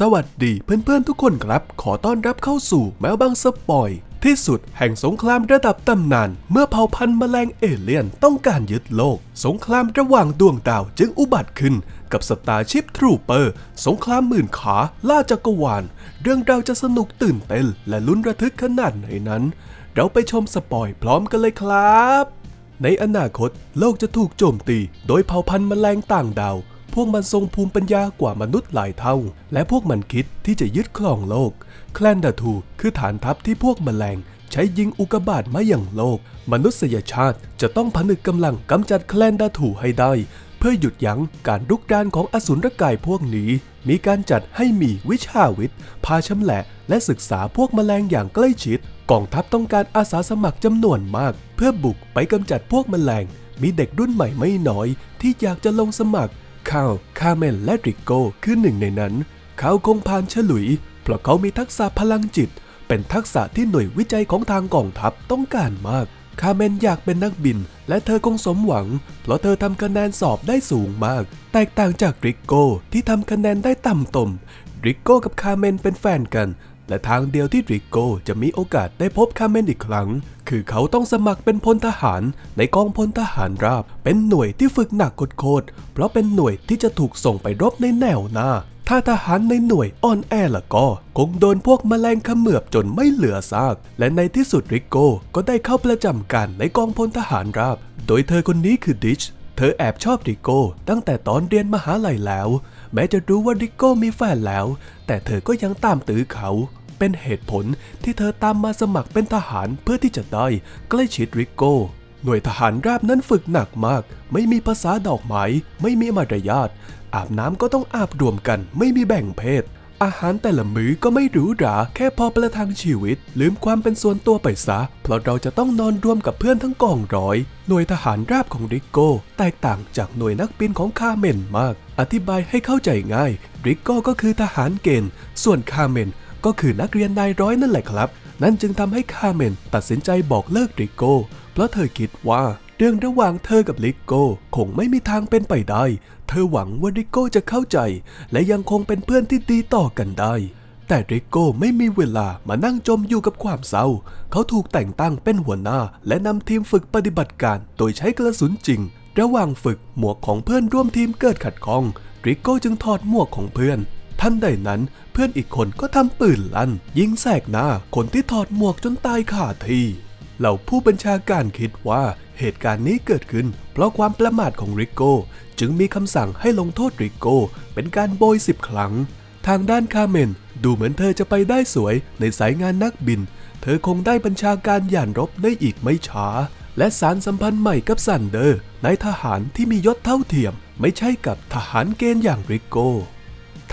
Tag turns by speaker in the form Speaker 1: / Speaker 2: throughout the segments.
Speaker 1: สวัสดีเพื่อนๆทุกคนครับ ขอต้อนรับเข้าสู่แมวบังสปอย ที่สุดแห่งสงครามระดับตำนาน เมื่อเผ่าพันธุ์แมลงเอเลี่ยนต้องการยึดโลก สงครามระหว่างดวงดาวจึงอุบัติขึ้น กับสตาร์ชิพทรูเปอร์ สงครามหมื่นขาล่าจักรวาล เรื่องราวจะสนุกตื่นเต้นและลุ้นระทึกขนาดไหนนั้น เราไปชมสปอยพร้อมกันเลยครับ ในอนาคตโลกจะถูกโจมตี โดยเผ่าพันธุ์แมลงต่างดาว พวกมันทรงภูมิปัญญากว่ามนุษย์หลายเท่า และพวกมันคิดที่จะยึดครองโลก แคลนดาทูคือฐานทัพที่พวกแมลงใช้ยิงอุกบาตมาอย่างโลก มนุษยชาติจะต้องผนึกกำลังกำจัดแคลนดาทูให้ได้ เพื่อหยุดยั้งการรุกรานของอสูรกายพวกนี้ มีการจัดให้มีวิชาวิทย์พาชำแหละและศึกษาพวกแมลงอย่างใกล้ชิด กองทัพต้องการอาสาสมัครจำนวนมาก เพื่อบุกไปกำจัดพวกแมลง มีเด็กรุ่นใหม่ไม่น้อย ที่อยากจะลงสมัคร คาว คาเมนและริโกคือหนึ่งในนั้น เขาคงผ่านฉลุย เพราะเขามีทักษะพลังจิต เป็นทักษะที่หน่วยวิจัยของทางกองทัพต้องการมาก คาเมนอยากเป็นนักบิน และเธอคงสมหวัง เพราะเธอทำคะแนนสอบได้สูงมาก แตกต่างจากริโกที่ทำคะแนนได้ต่ำตมริโกกับคาเมนเป็นแฟนกัน และทางเดียวที่ริโกจะมีโอกาสได้พบคาเมนอีกครั้ง คือเขาต้องสมัครเป็นพลทหารในกองพลทหารราบ เป็นหน่วยที่ฝึกหนักโคตรเพราะเป็นหน่วยที่จะถูกส่งไปรบในแนวหน้า ถ้าทหารในหน่วยอ่อนแอละก็ คงโดนพวกแมลงขมือบจนไม่เหลือซาก และในที่สุดริโกก็ได้เข้าประจำการในกองพลทหารราบ โดยเธอคนนี้คือดิชเธอแอบชอบริโก้ตั้งแต่ตอนเรียนมหาลัยแล้ว แม้จะรู้ว่าริโก้มีแฟนแล้ว แต่เธอก็ยังตามตื้อเขา เป็นเหตุผลที่เธอตามมาสมัครเป็นทหารเพื่อที่จะได้ใกล้ชิดริโก้ หน่วยทหารราบนั้นฝึกหนักมาก ไม่มีภาษาดอกไม้ไม่มีมารยาทอาบน้ำก็ต้องอาบรวมกัน ไม่มีแบ่งเพศ อาหารแต่ละมื้อก็ไม่หรูหรา แค่พอประทังชีวิต ลืมความเป็นส่วนตัวไปซะ เพราะเราจะต้องนอนร่วมกับเพื่อนทั้งกองร้อย หน่วยทหารราบของริโก้ แตกต่างจากหน่วยนักบินของคาเมนมาก อธิบายให้เข้าใจง่าย ริโก้ก็คือทหารเกณฑ์ ส่วนคาเมนก็คือนักเรียนนายร้อยนั่นแหละครับ นั่นจึงทำให้คาเมนตัดสินใจบอกเลิกริโก้ เพราะเธอคิดว่า เรื่องระหว่างเธอกับริโก้คงไม่มีทางเป็นไปได้ เธอหวังว่าริโก้จะเข้าใจ และยังคงเป็นเพื่อนที่ดีต่อกันได้ แต่ริโก้ไม่มีเวลามานั่งจมอยู่กับความเศร้า เขาถูกแต่งตั้งเป็นหัวหน้า และนำทีมฝึกปฏิบัติการ โดยใช้กระสุนจริง ระหว่างฝึกหมวกของเพื่อนร่วมทีมเกิดขัดข้อง ริโก้จึงถอดหมวกของเพื่อนทันใดนั้นเพื่อนอีกคนก็ทำปืนลั่น ยิงแสกหน้าคนที่ถอดหมวกจนตายขาดที่เหล่าผู้บัญชาการคิดว่า เหตุการณ์นี้เกิดขึ้น เพราะความประมาทของริโก้ จึงมีคำสั่งให้ลงโทษริโก้ เป็นการโบยสิบครั้ง ทางด้านคาเมน ดูเหมือนเธอจะไปได้สวยในสายงานนักบิน เธอคงได้บัญชาการย่านรบได้อีกไม่ช้า และสารสัมพันธ์ใหม่กับซันเดอร์นายทหารที่มียศเท่าเทียม ไม่ใช่กับทหารเกณฑ์อย่างริโก้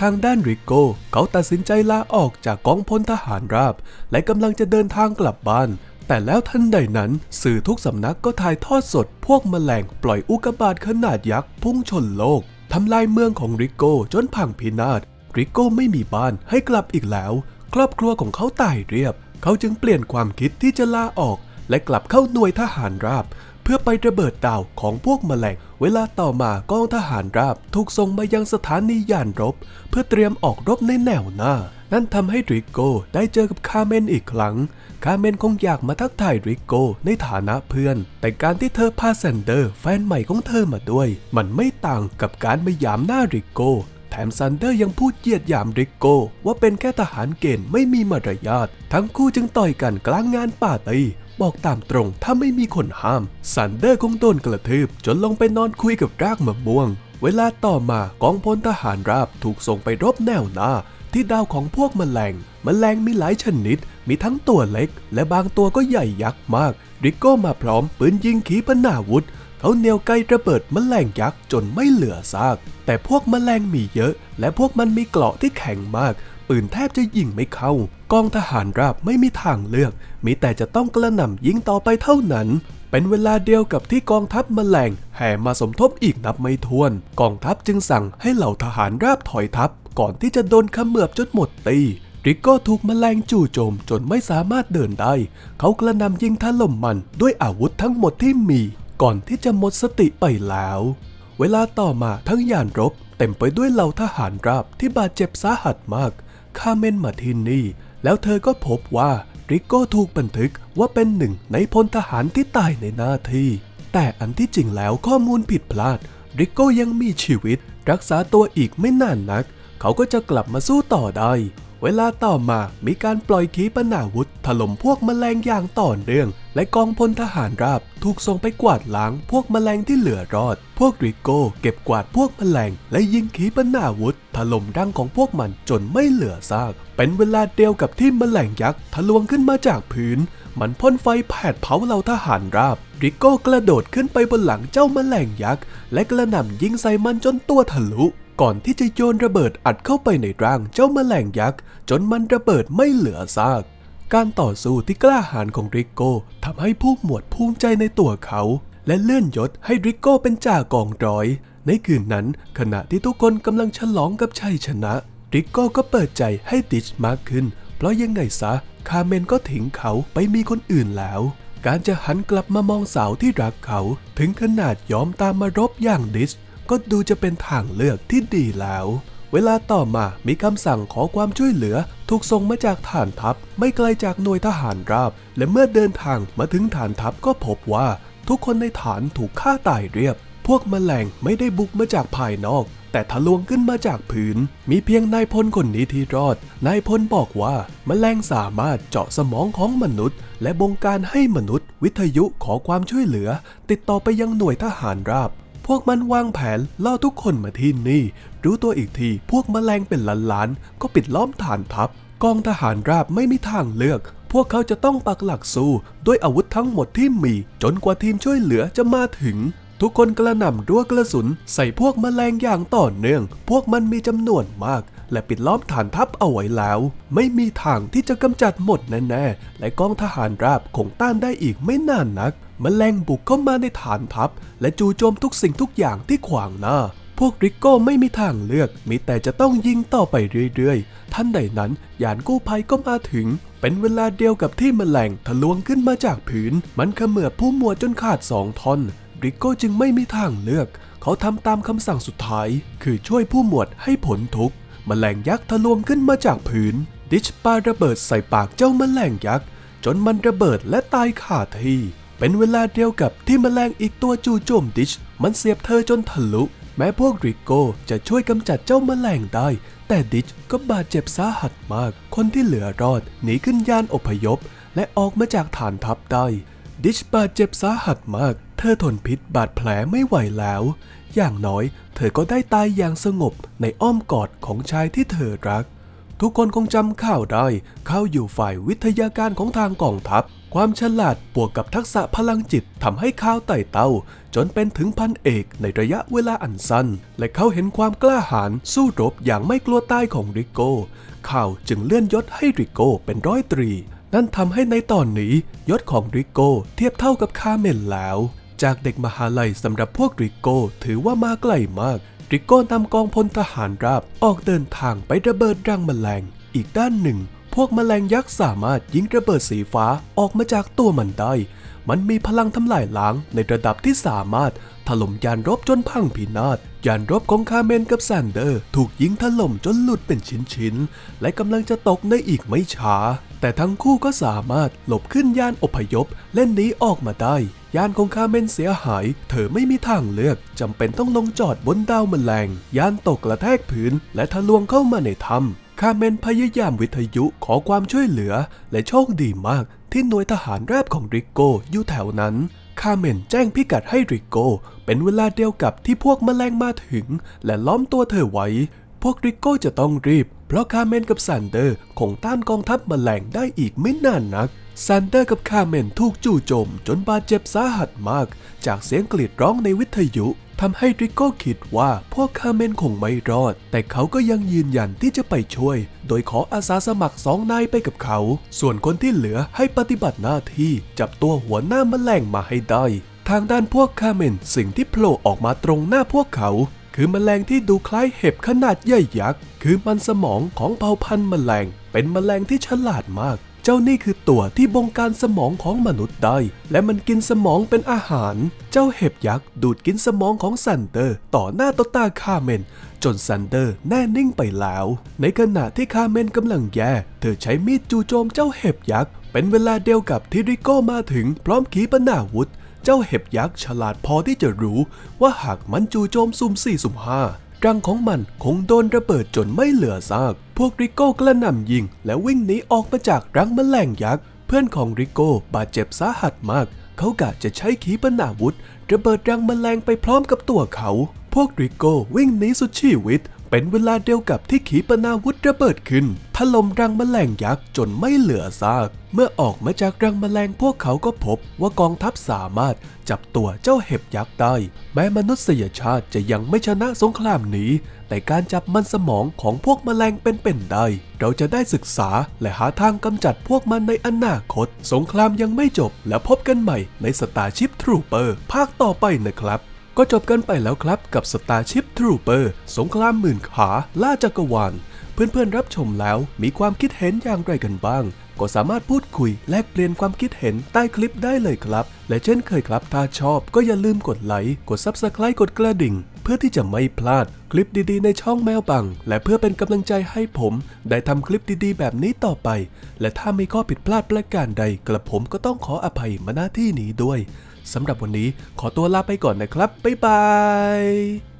Speaker 1: ทางด้านริโก้เขาตัดสินใจลาออกจากกองพลทหารราบ และกำลังจะเดินทางกลับบ้าน แต่แล้วทันใดนั้น สื่อทุกสำนักก็ถ่ายทอดสด พวกแมลงปล่อยอุกกาบาตขนาดยักษ์พุ่งชนโลกทำลายเมืองของริโก้จนพังพินาศริโก้ไม่มีบ้านให้กลับอีกแล้ว ครอบครัวของเขาตายเรียบ เขาจึงเปลี่ยนความคิดที่จะลาออก และกลับเข้าหน่วยทหารราบ เพื่อไประเบิดดาวของพวกแมลง เวลาต่อมากองทหารราบ ถูกส่งมายังสถานียานรบ เพื่อเตรียมออกรบในแนวหน้า นั่นทำให้ริโก้ได้เจอกับคาเมนอีกครั้ง คาเมนคงอยากมาทักทายริโก้ในฐานะเพื่อน แต่การที่เธอพาแซนเดอร์แฟนใหม่ของเธอมาด้วย มันไม่ต่างกับการมายามหน้าริโก้แถมซันเดอร์ยังพูดเยียดยามริโก้ว่าเป็นแค่ทหารเกณฑ์ไม่มีมารยาททั้งคู่จึงต่อยกันกลางงานปาร์ตี้บอกตามตรงถ้าไม่มีคนห้ามซันเดอร์คงโดนกระทืบ จนลงไปนอนคุยกับรากมะม่วง เวลาต่อมากองพลทหารราบถูกส่งไปรบแนวหน้า ที่ดาวของพวกแมลงแมลงมีหลายชนิด มีทั้งตัวเล็ก และบางตัวก็ใหญ่ยักษ์มาก ริโก้มาพร้อมปืนยิงขีปนาวุธเขาเหนียวไกระเบิดแมลงยักษ์จนไม่เหลือซาก แต่พวกแมลงมีเยอะ และพวกมันมีเกราะที่แข็งมากปืนแทบจะยิงไม่เข้า กองทหารราบไม่มีทางเลือก มีแต่จะต้องกระหน่ำยิงต่อไปเท่านั้น เป็นเวลาเดียวกับที่กองทัพแมลงแห่มาสมทบอีกนับไม่ถ้วน กองทัพจึงสั่งให้เหล่าทหารราบถอยทัพ ก่อนที่จะโดนขมือบจนหมดตีริโก้ถูกแมลงจู่โจมจนไม่สามารถเดินได้ เขากระนำยิงถล่มมันด้วยอาวุธทั้งหมดที่มี ก่อนที่จะหมดสติไปแล้ว เวลาต่อมาทั้งยานรบ เต็มไปด้วยเหล่าทหารราบที่บาดเจ็บสาหัสมาก คาเมนมาที่นี่ แล้วเธอก็พบว่าริโก้ถูกบันทึกว่าเป็นหนึ่งในพลทหารที่ตายในหน้าที่ แต่อันที่จริงแล้วข้อมูลผิดพลาด ริโก้ยังมีชีวิต รักษาตัวอีกไม่นานนัก เขาก็จะกลับมาสู้ต่อได้ เวลาต่อมามีการปล่อยขีปนาวุธ ถล่มพวกแมลงอย่างต่อเนื่อง และกองพลทหารราบถูกส่งไปกวาดล้างพวกแมลงที่เหลือรอด พวกริโก้เก็บกวาดพวกแมลง และยิงขีปนาวุธ ถล่มรังของพวกมันจนไม่เหลือซาก เป็นเวลาเดียวกับที่แมลงยักษ์ทะลวงขึ้นมาจากพื้น มันพ่นไฟแผดเผาเหล่าทหารราบริโก้กระโดดขึ้นไปบนหลังเจ้าแมลงยักษ์และกระหน่ำยิงใส่มันจนตัวทะลุ ก่อนที่จะโยนระเบิดอัดเข้าไปในร่างเจ้าแมลงยักษ์ จนมันระเบิดไม่เหลือซาก การต่อสู้ที่กล้าหาญของริกโก้ทำให้ผู้หมวดภูมิใจในตัวเขา และเลื่อนยศให้ริกโก้เป็นจ่ากองร้อย ในคืนนั้นขณะที่ทุกคนกำลังฉลองกับชัยชนะ ริกโก้ก็เปิดใจให้ดิชมากขึ้น เพราะยังไงซะคาเมนก็ทิ้งเขาไปมีคนอื่นแล้วการจะหันกลับมามองสาวที่รักเขา ถึงขนาดยอมตามมารบอย่างดิช ก็ดูจะเป็นทางเลือกที่ดีแล้ว เวลาต่อมามีคำสั่งขอความช่วยเหลือ ถูกส่งมาจากฐานทัพ ไม่ไกลจากหน่วยทหารราบ และเมื่อเดินทางมาถึงฐานทัพก็พบว่า ทุกคนในฐานถูกฆ่าตายเรียบ พวกแมลงไม่ได้บุกมาจากภายนอก แต่ทะลวงขึ้นมาจากพื้นมีเพียงนายพลคนนี้ที่รอด นายพลบอกว่าแมลงสามารถเจาะสมองของมนุษย์ และบงการให้มนุษย์ วิทยุขอความช่วยเหลือ ติดต่อไปยังหน่วยทหารราบ พวกมันวางแผนล่อทุกคนมาที่นี่ รู้ตัวอีกทีพวกแมลงเป็นล้านๆ ก็ปิดล้อมฐานทัพ กองทหารราบไม่มีทางเลือก พวกเขาจะต้องปักหลักสู้ ด้วยอาวุธทั้งหมดที่มี จนกว่าทีมช่วยเหลือจะมาถึง ทุกคนกระหน่ำรั้วกระสุน ใส่พวกแมลงอย่างต่อเนื่อง พวกมันมีจำนวนมากและปิดล้อมฐานทัพเอาไว้แล้ว ไม่มีทางที่จะกำจัดหมดแน่ๆ และกองทหารราบคงต้านได้อีกไม่นานนัก แมลงบุกเข้ามาในฐานทัพ และจู่โจมทุกสิ่งทุกอย่างที่ขวางหน้า พวกริกโก้ไม่มีทางเลือก มีแต่จะต้องยิงต่อไปเรื่อยๆ ท่านใดนั้นยานกู้ภัยก็มาถึง เป็นเวลาเดียวกับที่แมลงทะลวงขึ้นมาจากผืน มันเขมือบผู้หมวดจนขาดสองท่อน ริกโก้จึงไม่มีทางเลือก เขาทำตามคำสั่งสุดท้าย คือช่วยผู้หมวดให้ผลทุกข์แมลงยักษ์ทะลวงขึ้นมาจากผืน ดิชปาระเบิดใส่ปากเจ้าแมลงยักษ์จนมันระเบิดและตายขาดที่ เป็นเวลาเดียวกับที่แมลงอีกตัวจู่โจมดิช มันเสียบเธอจนทะลุ แม้พวกริโก้จะช่วยกำจัดเจ้าแมลงได้ แต่ดิชก็บาดเจ็บสาหัสมาก คนที่เหลือรอดหนีขึ้นยานอพยพ และออกมาจากฐานทัพได้ ดิชบาดเจ็บสาหัสมาก เธอทนพิษบาดแผลไม่ไหวแล้ว อย่างน้อย เธอก็ได้ตายอย่างสงบในอ้อมกอดของชายที่เธอรักทุกคนคงจำข่าวได้เขาอยู่ฝ่ายวิทยาการของทางกองทัพ ความฉลาดบวกกับทักษะพลังจิตทำให้ข้าวไต่เต้าจนเป็นถึงพันเอกในระยะเวลาอันสั้น และเขาเห็นความกล้าหาญสู้รบอย่างไม่กลัวตายของริโก้ข่าวจึงเลื่อนยศให้ริโก้เป็นร้อยตรี นั่นทำให้ในตอนนี้ยศของริโก้เทียบเท่ากับคาเมนแล้ว จากเด็กมหาลัยสำหรับพวกริโก้ถือว่ามาไกลมาก ริโก้นำกองพลทหารราบออกเดินทางไประเบิดรังแมลง อีกด้านหนึ่ง พวกแมลงยักษ์สามารถยิงระเบิดสีฟ้าออกมาจากตัวมันได้ มันมีพลังทำลายล้างในระดับที่สามารถถล่มยานรบจนพังพินาศ ยานรบของคาเมนกับแซนเดอร์ ถูกยิงถล่มจนหลุดเป็นชิ้นๆ และกำลังจะตกในอีกไม่ช้า แต่ทั้งคู่ก็สามารถหลบขึ้นยานอพยพและหนีออกมาได้ ยานของคาเมนเสียหาย เธอไม่มีทางเลือกจำเป็นต้องลงจอดบนดาวแมลง ยานตกกระแทกพื้นและทะลวงเข้ามาในถ้ำ คาเมนพยายามวิทยุขอความช่วยเหลือ และโชคดีมากที่หน่วยทหารราบของริโก้อยู่แถวนั้น คาเมนแจ้งพิกัดให้ริโก้เป็นเวลาเดียวกับที่พวกแมลงมาถึง และล้อมตัวเธอไว้ พวกริโก้จะต้องรีบ เพราะคาเมนกับซันเดอร์คงต้านกองทัพแมลงได้อีกไม่นานนักซันเดอร์กับคาเมนถูกจู่โจมจนบาดเจ็บสาหัสมาก จากเสียงกรีดร้องในวิทยุ ทำให้ริโก้คิดว่าพวกคาเมนคงไม่รอด แต่เขาก็ยังยืนยันที่จะไปช่วย โดยขออาสาสมัครสองนายไปกับเขา ส่วนคนที่เหลือให้ปฏิบัติหน้าที่จับตัวหัวหน้าแมลงมาให้ได้ ทางด้านพวกคาเมนสิ่งที่โผล่ออกมาตรงหน้าพวกเขา คือแมลงที่ดูคล้ายเห็บขนาดใหญ่ยักษ์ คือมันสมองของเผ่าพันธุ์แมลง เป็นแมลงที่ฉลาดมาก เจ้านี่คือตัวที่บงการสมองของมนุษย์ได้ และมันกินสมองเป็นอาหาร เจ้าเห็บยักษ์ดูดกินสมองของซันเดอร์ ต่อหน้าต่อตาคาเมน จนซันเดอร์แน่นิ่งไปแล้ว ในขณะที่คาเมนกำลังแย่ เธอใช้มีดจู่โจมเจ้าเห็บยักษ์ เป็นเวลาเดียวกับที่ริโก้มาถึงพร้อมขีปนาวุธ เจ้าเห็บยักษ์ฉลาดพอที่จะรู้ ว่าหากมันจู่โจมสุ่มสี่สุ่มห้ารังของมันคงโดนระเบิดจนไม่เหลือซาก พวกริโก้กระหน่ำยิง และวิ่งหนีออกมาจากรังแมลงยักษ์ เพื่อนของริโก้บาดเจ็บสาหัสมาก เขากะจะใช้ขีปนาวุธระเบิดรังแมลงไปพร้อมกับตัวเขา พวกริโก้วิ่งหนีสุดชีวิต เป็นเวลาเดียวกับที่ขีปนาวุธระเบิดขึ้น ถล่มรังแมลงยักษ์จนไม่เหลือซาก เมื่อออกมาจากรังแมลงพวกเขาก็พบว่ากองทัพสามารถจับตัวเจ้าเห็บยักษ์ได้ แม้มนุษยชาติจะยังไม่ชนะสงครามนี้ แต่การจับมันสมองของพวกแมลงเป็นๆได้ เราจะได้ศึกษาและหาทางกำจัดพวกมันในอนาคต สงครามยังไม่จบและพบกันใหม่ในสตาร์ชิพทรูเปอร์ภาคต่อไปนะครับ ก็จบกันไปแล้วครับกับ Starship Trooper สงครามหมื่นขาล่าจักรวาล เพื่อนๆรับชมแล้วมีความคิดเห็นอย่างไรกันบ้าง ก็สามารถพูดคุยแลกเปลี่ยนความคิดเห็นใต้คลิปได้เลยครับ และเช่นเคยครับ ถ้าชอบก็อย่าลืมกดไลค์ กด Subscribe กดกระดิ่ง เพื่อที่จะไม่พลาดคลิปดีๆ ในช่องแมวปัง และเพื่อเป็นกำลังใจให้ผม ได้ทำคลิปดีๆ แบบนี้ต่อไป และถ้ามีข้อผิดพลาดประการใดกระผมก็ต้องขออภัยมาณที่นี้ด้วย สำหรับวันนี้ขอตัวลาไปก่อนนะครับ บ๊ายบาย